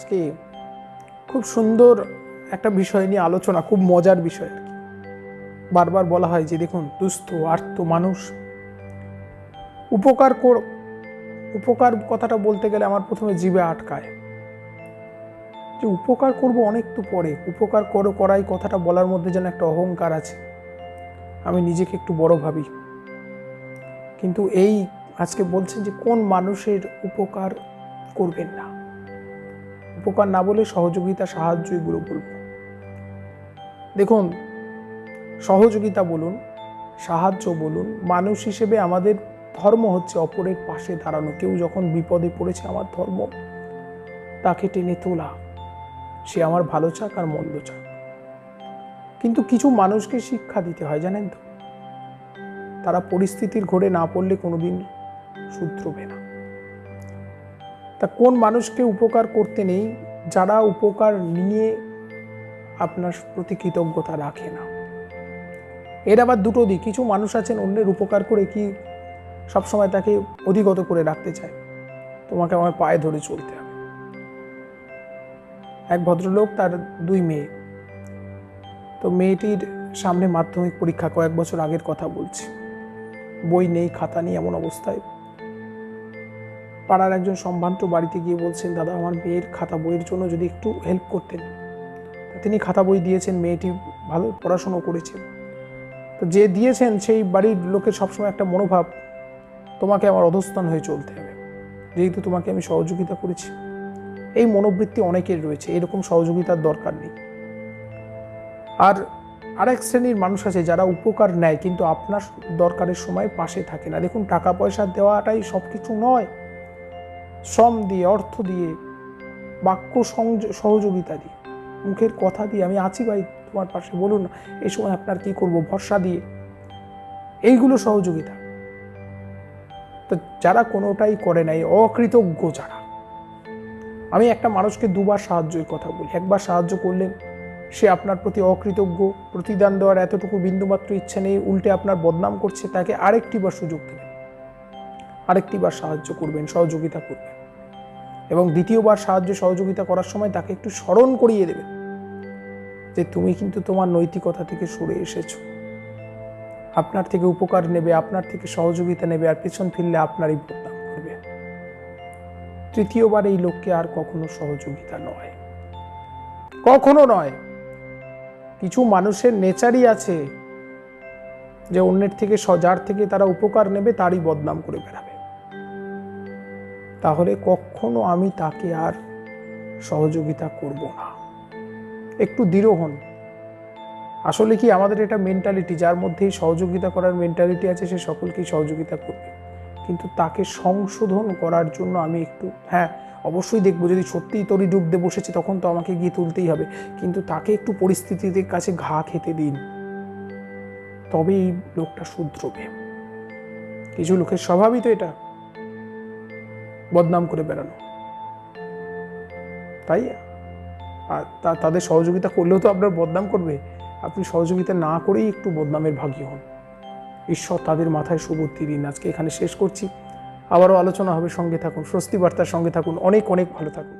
আজকে খুব সুন্দর একটা বিষয় নিয়ে আলোচনা, খুব মজার বিষয় আর কি। বারবার বলা হয় যে দেখুন, দুস্থ, আর্ত মানুষ। উপকার কর, উপকার কথাটা বলতে গেলে আমার প্রথমে জীবে আটকায়। যে উপকার করব অনেক তো পরে, উপকার করো, করাই কথাটা বলার মধ্যে যেন একটা অহংকার আছে। আমি নিজেকে একটু বড় ভাবি। কিন্তু এই আজকে বলছেন যে কোন মানুষের উপকার করবেন না। উপকার না বলে সহযোগিতা সাহায্য এগুলো বলব। দেখুন, সহযোগিতা বলুন, সাহায্য বলুন, মানুষ হিসেবে আমাদের ধর্ম হচ্ছে অপরের পাশে দাঁড়ানো। কেউ যখন বিপদে পড়েছে আমার ধর্ম, তাকে টেনে তোলা। সে আমার ভালো চাক আর মন্দ চাক। কিন্তু কিছু মানুষকে শিক্ষা দিতে হয়, জানেন তো? তারা পরিস্থিতির ঘোরে না পড়লে কোনোদিন শুধরবে না। তা কোন মানুষকে উপকার করতে নেই? যারা উপকার নিয়ে আপনার প্রতি কৃতজ্ঞতা রাখে না। এর আবার দুটো দিক। কিছু মানুষ আছেন, অন্যের উপকার করে কি সবসময় তাকে অধিগত করে রাখতে চায়। তোমাকে আমার পায়ে ধরে চলতে হবে। এক ভদ্রলোক, তার দুই মেয়ে। তো মেয়েটির সামনে মাধ্যমিক পরীক্ষা কয়েক বছর আগের কথা বলছি। বই নেই, খাতা নেই, এমন অবস্থায় পাড়ার একজন সম্ভ্রান্ত বাড়িতে গিয়ে বলছেন, দাদা, আমার মেয়ের খাতা বইয়ের জন্য যদি একটু হেল্প করতেন। তিনি খাতা বই দিয়েছেন, মেয়েটি ভালো পড়াশুনো করেছে। তো যে দিয়েছেন, সেই বাড়ির লোকের সবসময় একটা মনোভাব, তোমাকে আমার অধস্থান হয়ে চলতে হবে। যেহেতু তোমাকে আমি সহযোগিতা করেছি। এই মনোবৃত্তি অনেকের রয়েছে, এরকম সহযোগিতার দরকার নেই। আর আরেক শ্রেণির মানুষ আছে যারা উপকার নেয়, কিন্তু আপনার দরকারের সময় পাশে থাকে না। দেখুন, টাকা পয়সা দেওয়াটাই সব কিছু নয়। শ্রম দিয়ে, অর্থ দিয়ে, বাক্য সহযোগিতা দিয়ে। মুখের কথা দিয়ে, আমি আছি ভাই তোমার পাশে, বলুন এই সময় আপনার কি করব? ভরসা দিয়ে। এইগুলো সহযোগিতা। তো যারা কোনোটাই করে নাই, অকৃতজ্ঞ যারা। আমি একটা মানুষকে দুবার সাহায্যের কথা বলি। একবার সাহায্য করলেন, সে আপনার প্রতি অকৃতজ্ঞ, প্রতিদান দেওয়ার এতটুকু বিন্দুমাত্র ইচ্ছা নেই, উল্টে আপনার বদনাম করছে, তাকে আরেকটিবার সুযোগ দেবেন আরেকটিবার সাহায্য করবেন, সহযোগিতা করবেন। এবং দ্বিতীয়বার সাহায্য, সহযোগিতা করার সময় তাকে একটু স্মরণ করিয়ে দেবেন যে তুমি কিন্তু তোমার নৈতিকতা থেকে সরে এসেছ। আপনার থেকে উপকার নেবে, আপনার থেকে সহযোগিতা নেবে আর পেছন ফিরলে আপনারই বদনাম করবে। তৃতীয়বার এই লোককে আর কখনো সহযোগিতা নয়। কখনো নয়। কিছু মানুষের নেচারই আছে যে অন্যের থেকে স- যার থেকে তারা উপকার নেবে, তারই বদনাম করে বেড়াবে। তাহলে কখনো আমি তাকে আর সহযোগিতা করব না। একটু দৃঢ় হন। আসলে কি আমাদের এটা মেন্টালিটি যার মধ্যেই সহযোগিতা করার মেন্টালিটি আছে, সে সকলকেই সহযোগিতা করবে। কিন্তু তাকে সংশোধন করার জন্য আমি একটু হ্যাঁ অবশ্যই দেখব, যদি সত্যিই তরি ডুবতে বসেছে, তখন তো আমাকে গিয়ে তুলতেই হবে। কিন্তু তাকে একটু পরিস্থিতির কাছে ঘা খেতে দিন। তবেই লোকটা শুধরবে। কিছু লোকের স্বভাবই তো এটা। বদনাম করে বেড়ানো। তাই? আর তা- তাদের সহযোগিতা করলেও তো আপনার বদনাম করবে। আপনি সহযোগিতা না করেই একটু বদনামের ভাগী হন। ঈশ্বর তাদের মাথায় সুবুদ্ধি দিন। আজকে এখানে শেষ করছি। আবারও আলোচনা হবে। সঙ্গে থাকুন। স্বস্তি বার্তার সঙ্গে থাকুন। অনেক অনেক ভালো থাকুন।